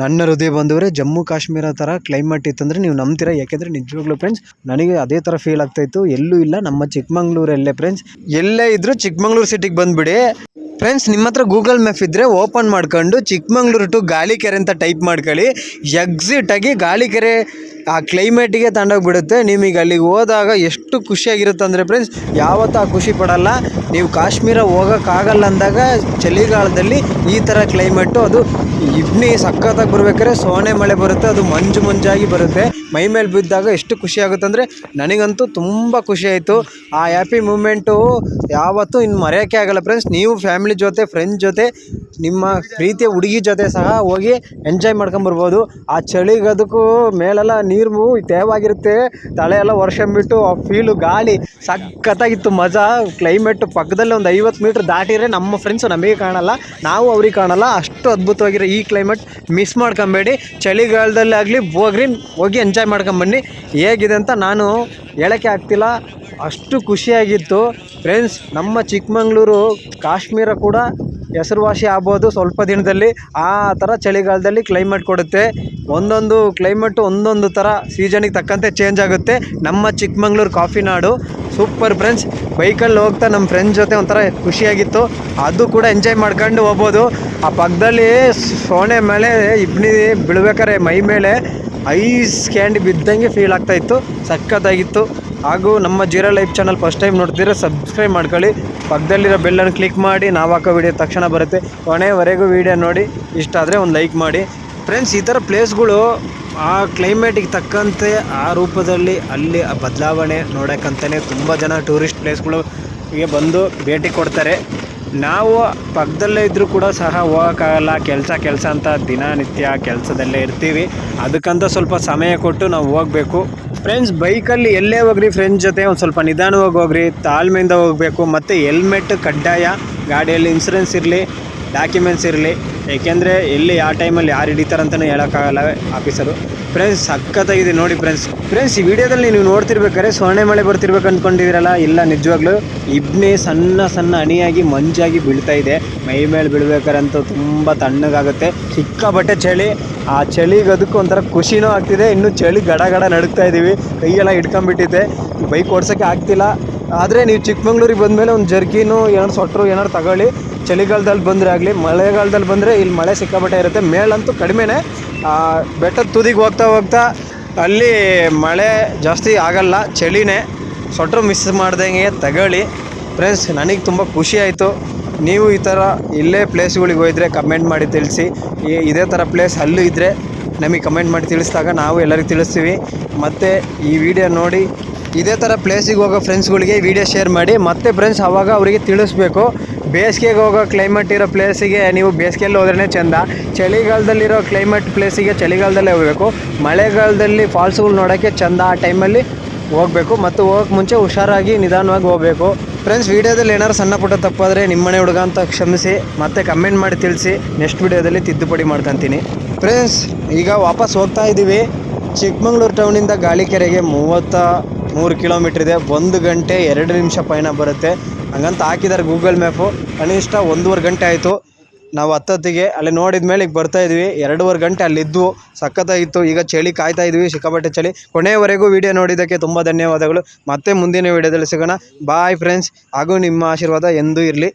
ನನ್ನ ಹೃದಯ ಬಂದವರೇ, ಜಮ್ಮು ಕಾಶ್ಮೀರ ಥರ ಕ್ಲೈಮೇಟ್ ಇತ್ತಂದರೆ ನೀವು ನಂಬ್ತೀರಾ? ಯಾಕೆಂದರೆ ನಿಜವಾಗ್ಲೂ ಫ್ರೆಂಡ್ಸ್ ನನಗೆ ಅದೇ ಥರ ಫೀಲ್ ಆಗ್ತಾ ಇತ್ತು. ಎಲ್ಲೂ ಇಲ್ಲ, ನಮ್ಮ ಚಿಕ್ಕಮಂಗ್ಳೂರಲ್ಲೇ ಫ್ರೆಂಡ್ಸ್ ಎಲ್ಲೇ ಇದ್ದರೂ ಚಿಕ್ಕಮಂಗ್ಳೂರು ಸಿಟಿಗೆ ಬಂದುಬಿಡಿ. ಫ್ರೆಂಡ್ಸ್ ನಿಮ್ಮ ಹತ್ರ ಗೂಗಲ್ ಮ್ಯಾಪ್ ಇದ್ದರೆ ಓಪನ್ ಮಾಡ್ಕೊಂಡು ಚಿಕ್ಕಮಂಗ್ಳೂರು ಟು ಗಾಳಿಕೆರೆ ಅಂತ ಟೈಪ್ ಮಾಡ್ಕೊಳ್ಳಿ. ಎಕ್ಸಿಟಾಗಿ ಗಾಳಿಕೆರೆ ಆ ಕ್ಲೈಮೇಟಿಗೆ ತಗೊಂಡೋಗ್ಬಿಡುತ್ತೆ ನಿಮಗೆ ಅಲ್ಲಿಗೆ ಹೋದಾಗ ಎಷ್ಟು ಖುಷಿಯಾಗಿರುತ್ತೆ ಅಂದರೆ ಫ್ರೆಂಡ್ಸ್ ಯಾವತ್ತೂ ಆ ಖುಷಿ ಪಡಲ್ಲ. ನೀವು ಕಾಶ್ಮೀರ ಹೋಗೋಕ್ಕಾಗಲ್ಲ ಅಂದಾಗ ಚಳಿಗಾಲದಲ್ಲಿ ಈ ಥರ ಕ್ಲೈಮೇಟು ಅದು ಇಬ್ನಿ ಸಖತ್ತಾಗಿ ಬರ್ಬೇಕಾದ್ರೆ ಸೋನೆ ಮಳೆ ಬರುತ್ತೆ, ಅದು ಮಂಜು ಮಂಜಾಗಿ ಬರುತ್ತೆ. ಮೈ ಮೇಲೆ ಬಿದ್ದಾಗ ಎಷ್ಟು ಖುಷಿ ಆಗುತ್ತೆ ಅಂದರೆ ನನಗಂತೂ ತುಂಬ ಖುಷಿ ಆಯಿತು. ಆ ಹ್ಯಾಪಿ ಮೂಮೆಂಟು ಯಾವತ್ತೂ ಇನ್ನು ಮರೆಯೋಕ್ಕೆ ಆಗಲ್ಲ ಫ್ರೆಂಡ್ಸ್ ನೀವು ಫ್ಯಾಮಿಲಿ ಜೊತೆ ಫ್ರೆಂಡ್ಸ್ ಜೊತೆ, ನಿಮ್ಮ ಪ್ರೀತಿಯ ಹುಡುಗಿ ಜೊತೆ ಸಹ ಹೋಗಿ ಎಂಜಾಯ್ ಮಾಡ್ಕೊಂಬರ್ಬೋದು ಆ ಚಳಿಗದಕ್ಕೂ ಮೇಲೆಲ್ಲ ನೀರು ತೇವಾಗಿರುತ್ತೆ. ತಲೆ ಎಲ್ಲ ವರ್ಷಂಬಿಟ್ಟು ಆ ಫೀಲು ಗಾಳಿ ಸಖತ್ತಾಗಿತ್ತು, ಮಜಾ. ಕ್ಲೈಮೇಟ್ ಪಕ್ಕದಲ್ಲಿ ಒಂದು ಐವತ್ತು ಮೀಟ್ರ್ ದಾಟಿದರೆ ನಮ್ಮ ಫ್ರೆಂಡ್ಸು ನಮಗೆ ಕಾಣಲ್ಲ, ನಾವು ಅವ್ರಿಗೆ ಕಾಣಲ್ಲ. ಅಷ್ಟು ಅದ್ಭುತವಾಗಿರೋ ಈ ಕ್ಲೈಮೇಟ್ ಮಿಸ್ ಮಾಡ್ಕೊಬೇಡಿ. ಚಳಿಗಾಲದಲ್ಲಿ ಆಗಲಿ ಹೋಗ್ರಿ, ಹೋಗಿ ಎಂಜಾಯ್ ಮಾಡ್ಕೊಂಬನ್ನಿ ಹೇಗಿದೆ ಅಂತ ನಾನು ಹೇಳೋಕ್ಕೆ ಆಗ್ತಿಲ್ಲ. ಅಷ್ಟು ಖುಷಿಯಾಗಿತ್ತು. ಫ್ರೆಂಡ್ಸ್ ನಮ್ಮ ಚಿಕ್ಕಮಂಗ್ಳೂರು ಕಾಶ್ಮೀರ ಕೂಡ ಹೆಸರುವಾಸಿ ಆಗ್ಬೋದು ಸ್ವಲ್ಪ ದಿನದಲ್ಲಿ. ಆ ಥರ ಚಳಿಗಾಲದಲ್ಲಿ ಕ್ಲೈಮೇಟ್ ಕೊಡುತ್ತೆ. ಒಂದೊಂದು ಕ್ಲೈಮೇಟು ಒಂದೊಂದು ಥರ ಸೀಸನಿಗೆ ತಕ್ಕಂತೆ ಚೇಂಜ್ ಆಗುತ್ತೆ. ನಮ್ಮ ಚಿಕ್ಕಮಂಗ್ಳೂರು ಕಾಫಿ ನಾಡು. ಸೂಪರ್ ಫ್ರೆಂಡ್ಸ್ ಬೈಕಲ್ಲಿ ಹೋಗ್ತಾ ನಮ್ಮ ಫ್ರೆಂಡ್ಸ್ ಜೊತೆ ಒಂಥರ ಖುಷಿಯಾಗಿತ್ತು. ಅದು ಕೂಡ ಎಂಜಾಯ್ ಮಾಡ್ಕೊಂಡು ಹೋಗ್ಬೋದು. ಆ ಪಕ್ಕದಲ್ಲಿ ಸೋನೆ ಮೇಲೆ ಇಬ್ನಿ ಬೀಳ್ಬೇಕಾರೆ ಮೈ ಮೇಲೆ ಐಸ್ ಕ್ಯಾಂಡಿ ಬಿದ್ದಂಗೆ ಫೀಲ್ ಆಗ್ತಾ ಇತ್ತು, ಸಖತ್ತಾಗಿತ್ತು. ಹಾಗೂ ನಮ್ಮ zero life channel first time ನೋಡ್ತಿದ್ರೆ ಸಬ್ಸ್ಕ್ರೈಬ್ ಮಾಡ್ಕೊಳ್ಳಿ. ಪಕ್ಕದಲ್ಲಿರೋ ಬೆಲ್ಲನ್ನು ಕ್ಲಿಕ್ ಮಾಡಿ, ನಾವು ಹಾಕೋ ವಿಡಿಯೋ ತಕ್ಷಣ ಬರುತ್ತೆ. ಕೊನೆವರೆಗೂ ವಿಡಿಯೋ ನೋಡಿ, ಇಷ್ಟ ಆದರೆ ಒಂದು ಲೈಕ್ ಮಾಡಿ. ಫ್ರೆಂಡ್ಸ್ ಈ ಥರ ಪ್ಲೇಸ್ಗಳು ಆ ಕ್ಲೈಮೇಟಿಗೆ ತಕ್ಕಂತೆ, ಆ ರೂಪದಲ್ಲಿ ಅಲ್ಲಿ ಆ ಬದಲಾವಣೆ ನೋಡೋಕ್ಕಂತಲೇ ತುಂಬ ಜನ ಟೂರಿಸ್ಟ್ ಪ್ಲೇಸ್ಗಳು ಗೆ ಬಂದು ಭೇಟಿ ಕೊಡ್ತಾರೆ. ನಾವು ಪಕ್ಕದಲ್ಲೇ ಇದ್ದರೂ ಕೂಡ ಸಹ ಹೋಗೋಕ್ಕಾಗಲ್ಲ. ಕೆಲಸ ಕೆಲಸ ಅಂತ ದಿನನಿತ್ಯ ಕೆಲಸದಲ್ಲೇ ಇರ್ತೀವಿ. ಅದಕ್ಕಂತ ಸ್ವಲ್ಪ ಸಮಯ ಕೊಟ್ಟು ನಾವು ಹೋಗಬೇಕು. ಫ್ರೆಂಡ್ಸ್ ಬೈಕಲ್ಲಿ ಎಲ್ಲೇ ಹೋಗ್ರಿ ಫ್ರೆಂಡ್ಸ್ ಜೊತೆ ಒಂದು ಸ್ವಲ್ಪ ನಿಧಾನವಾಗಿ ಹೋಗ್ರಿ. ತಾಳ್ಮೆಯಿಂದ ಹೋಗಬೇಕು. ಮತ್ತು ಹೆಲ್ಮೆಟ್ ಕಡ್ಡಾಯ, ಗಾಡಿಯಲ್ಲಿ ಇನ್ಸೂರೆನ್ಸ್ ಇರಲಿ. ಡಾಕ್ಯುಮೆಂಟ್ಸ್ ಇರಲಿ, ಏಕೆಂದರೆ ಎಲ್ಲಿ ಯಾವ ಟೈಮಲ್ಲಿ ಯಾರು ಹಿಡಿತಾರಂತಲೂ ಹೇಳೋಕ್ಕಾಗಲ್ಲ ಆಫೀಸರು ಫ್ರೆಂಡ್ಸ್ ಸಖತ್ತಾಗಿದೆ ನೋಡಿ ಫ್ರೆಂಡ್ಸ್ ಫ್ರೆಂಡ್ಸ್ ಈ ವಿಡಿಯೋದಲ್ಲಿ ನೀವು ನೋಡ್ತಿರ್ಬೇಕಾದ್ರೆ ಸೊನ್ನೆ ಮಳೆ ಬರ್ತಿರ್ಬೇಕು ಅಂದ್ಕೊಂಡಿದ್ದೀರಲ್ಲ ಇಲ್ಲ, ನಿಜವಾಗ್ಲೂ ಇಬ್ನೇ ಸಣ್ಣ ಸಣ್ಣ ಅಣಿಯಾಗಿ ಮಂಜಾಗಿ ಬೀಳ್ತಾ ಇದೆ. ಮೈ ಮೇಲೆ ಬೀಳ್ಬೇಕಾರಂತೂ ತುಂಬ ತಣ್ಣಗಾಗುತ್ತೆ. ಸಿಕ್ಕಾಬಟ್ಟೆ ಚಳಿ. ಆ ಚಳಿಗೆ ಅದಕ್ಕೂ ಒಂಥರ ಖುಷಿನೂ ಆಗ್ತಿದೆ. ಇನ್ನು ಚಳಿ ಗಡ ಗಡ ನಡುಗ್ತಾ ಇದ್ದೀವಿ ಕೈಯೆಲ್ಲ ಹಿಡ್ಕೊಂಬಿಟ್ಟಿದೆ ಬೈಕ್ ಓಡ್ಸೋಕ್ಕೆ ಆಗ್ತಿಲ್ಲ. ಆದರೆ ನೀವು ಚಿಕ್ಕಮಂಗ್ಳೂರಿಗೆ ಬಂದಮೇಲೆ ಒಂದು ಜರ್ಕಿನೂ ಏನಾದ್ರು ಸೊಟ್ರು ಏನಾದ್ರು ತಗೊಳ್ಳಿ. ಚಳಿಗಾಲದಲ್ಲಿ ಬಂದರೆ ಆಗಲಿ, ಮಳೆಗಾಲದಲ್ಲಿ ಬಂದರೆ ಇಲ್ಲಿ ಮಳೆ ಸಿಕ್ಕಾಪಟ್ಟೆ ಇರುತ್ತೆ. ಮೇಲಂತೂ ಕಡಿಮೆನೇ. ಬೆಟ್ಟದ ತುದಿಗೆ ಹೋಗ್ತಾ ಹೋಗ್ತಾ ಅಲ್ಲಿ ಮಳೆ ಜಾಸ್ತಿ ಆಗಲ್ಲ, ಚಳಿನೇ. ಸೊಟ್ರು ಮಿಸ್ ಮಾಡ್ದಂಗೆ ತಗೊಳ್ಳಿ. ಫ್ರೆಂಡ್ಸ್ ನನಗೆ ತುಂಬ ಖುಷಿ ಆಯಿತು. ನೀವು ಈ ಥರ ಇಲ್ಲೇ ಪ್ಲೇಸ್ಗಳಿಗೆ ಹೋಯಿದ್ರೆ ಕಮೆಂಟ್ ಮಾಡಿ ತಿಳಿಸಿ. ಇದೇ ಥರ ಪ್ಲೇಸ್ ಅಲ್ಲೂ ಇದ್ದರೆ ನಮಗೆ ಕಮೆಂಟ್ ಮಾಡಿ ತಿಳಿಸಿದಾಗ ನಾವು ಎಲ್ಲರಿಗೂ ತಿಳಿಸ್ತೀವಿ. ಮತ್ತು ಈ ವಿಡಿಯೋ ನೋಡಿ, ಇದೇ ಥರ ಪ್ಲೇಸಿಗೆ ಹೋಗೋ ಫ್ರೆಂಡ್ಸ್ಗಳಿಗೆ ವಿಡಿಯೋ ಶೇರ್ ಮಾಡಿ. ಮತ್ತೆ ಫ್ರೆಂಡ್ಸ್ ಆವಾಗ ಅವರಿಗೆ ತಿಳಿಸ್ಬೇಕು. ಬೇಸಿಗೆಗೆ ಹೋಗೋ ಕ್ಲೈಮೇಟ್ ಇರೋ ಪ್ಲೇಸಿಗೆ ನೀವು ಬೇಸಿಗೆಯಲ್ಲಿ ಹೋದ್ರೇ ಚೆಂದ. ಚಳಿಗಾಲದಲ್ಲಿರೋ ಕ್ಲೈಮೇಟ್ ಪ್ಲೇಸಿಗೆ ಚಳಿಗಾಲದಲ್ಲೇ ಹೋಗಬೇಕು. ಮಳೆಗಾಲದಲ್ಲಿ ಫಾಲ್ಸ್ಗಳು ನೋಡೋಕ್ಕೆ ಚೆಂದ ಆ ಟೈಮಲ್ಲಿ ಹೋಗಬೇಕು. ಮತ್ತು ಹೋಗೋಕ್ಕೆ ಮುಂಚೆ ಹುಷಾರಾಗಿ ನಿಧಾನವಾಗಿ ಹೋಗಬೇಕು. ಫ್ರೆಂಡ್ಸ್ ವೀಡಿಯೋದಲ್ಲಿ ಏನಾದ್ರು ಸಣ್ಣ ಪುಟ್ಟ ತಪ್ಪಾದರೆ ನಿಮ್ಮನೆ ಹುಡುಗ ಅಂತ ಕ್ಷಮಿಸಿ, ಮತ್ತೆ ಕಮೆಂಟ್ ಮಾಡಿ ತಿಳಿಸಿ. ನೆಕ್ಸ್ಟ್ ವೀಡಿಯೋದಲ್ಲಿ ತಿದ್ದುಪಡಿ ಮಾಡ್ಕೊತೀನಿ. ಫ್ರೆಂಡ್ಸ್ ಈಗ ವಾಪಸ್ ಹೋಗ್ತಾ ಇದ್ದೀವಿ ಚಿಕ್ಕಮಂಗ್ಳೂರು ಟೌನಿಂದ ಗಾಳಿಕೆರೆಗೆ ಮೂವತ್ತ ಮೂರು ಕಿಲೋಮೀಟ್ರ್ ಇದೆ. ಒಂದು ಗಂಟೆ ಎರಡು ನಿಮಿಷ ಪಯಣ ಬರುತ್ತೆ. ಹಂಗಂತ ಹಾಕಿದ್ದಾರೆ ಗೂಗಲ್ ಮ್ಯಾಪು. ಕನಿಷ್ಠ ಒಂದೂವರೆ ಗಂಟೆ ಆಯಿತು. ನಾವು ಹತ್ತತ್ತಿಗೆ ಅಲ್ಲಿ ನೋಡಿದ ಮೇಲೆ ಈಗ ಬರ್ತಾ ಇದ್ವಿ. ಎರಡೂವರೆ ಗಂಟೆ ಅಲ್ಲಿದ್ವು ಸಖತ್ತಾಗಿತ್ತು. ಈಗ ಚಳಿ ಕಾಯ್ತಾ ಇದ್ವಿ. ಸಿಕ್ಕಾಪಟ್ಟೆ ಚಳಿ. ಕೊನೆಯವರೆಗೂ ವಿಡಿಯೋ ನೋಡಿದ್ದಕ್ಕೆ ತುಂಬ ಧನ್ಯವಾದಗಳು. ಮತ್ತೆ ಮುಂದಿನ ವಿಡಿಯೋದಲ್ಲಿ ಸಿಗೋಣ. ಬಾಯ್ ಫ್ರೆಂಡ್ಸ್ ಹಾಗೂ ನಿಮ್ಮ ಆಶೀರ್ವಾದ ಎಂದೂ ಇರಲಿ.